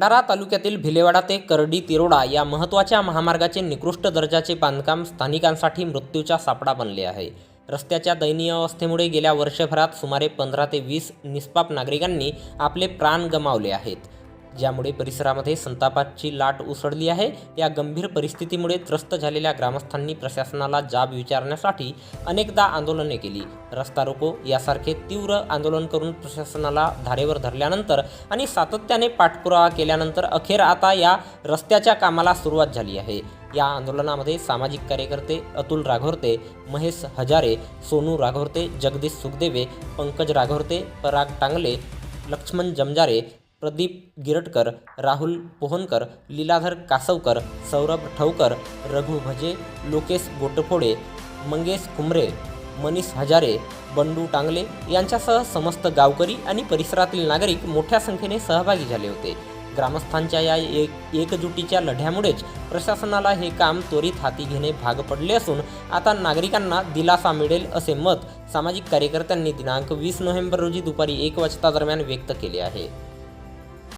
भंडारा तालुक्यातील भिलेवाडा ते करडी तिरोडा या महत्त्वाच्या महामार्गाचे निकृष्ट दर्जाचे बांधकाम स्थानिकांसाठी मृत्यूचा सापडा बनले आहे. रस्त्याच्या दयनीय अवस्थेमुळे गेल्या वर्षभरात सुमारे पंधरा ते वीस निष्पाप नागरिकांनी आपले प्राण गमावले आहेत. ज्यामुळे परिसरामध्ये संतापाची लाट उसळली आहे. या गंभीर परिस्थितीमुळे त्रस्त झालेल्या ग्रामस्थांनी प्रशासनाला जाब विचारण्यासाठी अनेकदा आंदोलने केली. रस्ता रोको यासारखे तीव्र आंदोलन करून प्रशासनाला धारेवर धरल्यानंतर आणि सातत्याने पाठपुरावा केल्यानंतर अखेर आता या रस्त्याच्या कामाला सुरुवात झाली आहे. या आंदोलनामध्ये सामाजिक कार्यकर्ते अतुल राघोरते महेश हजारे सोनू राघोरते जगदीश सुखदेवे पंकज राघोरते पराग टांगले लक्ष्मण जमजारे प्रदीप गिरटकर राहुल पोहनकर लीलाधर कासवकर सौरभ ठवकर रघु भजे लोकेश गोटफोडे मंगेश कुमरे मनीष हजारे बंडू टांगले यांच्यासह समस्त गावकरी आणि परिसरातील नागरिक मोठ्या संख्येने सहभागी झाले होते. ग्रामस्थांच्या या एक एकजुटीच्या लढ्यामुळेच प्रशासनाला हे काम त्वरित हाती घेणे भाग पडले असून आता नागरिकांना दिलासा मिळेल असे मत सामाजिक कार्यकर्त्यांनी दिनांक वीस नोव्हेंबर रोजी दुपारी एक वाजता दरम्यान व्यक्त केले आहे.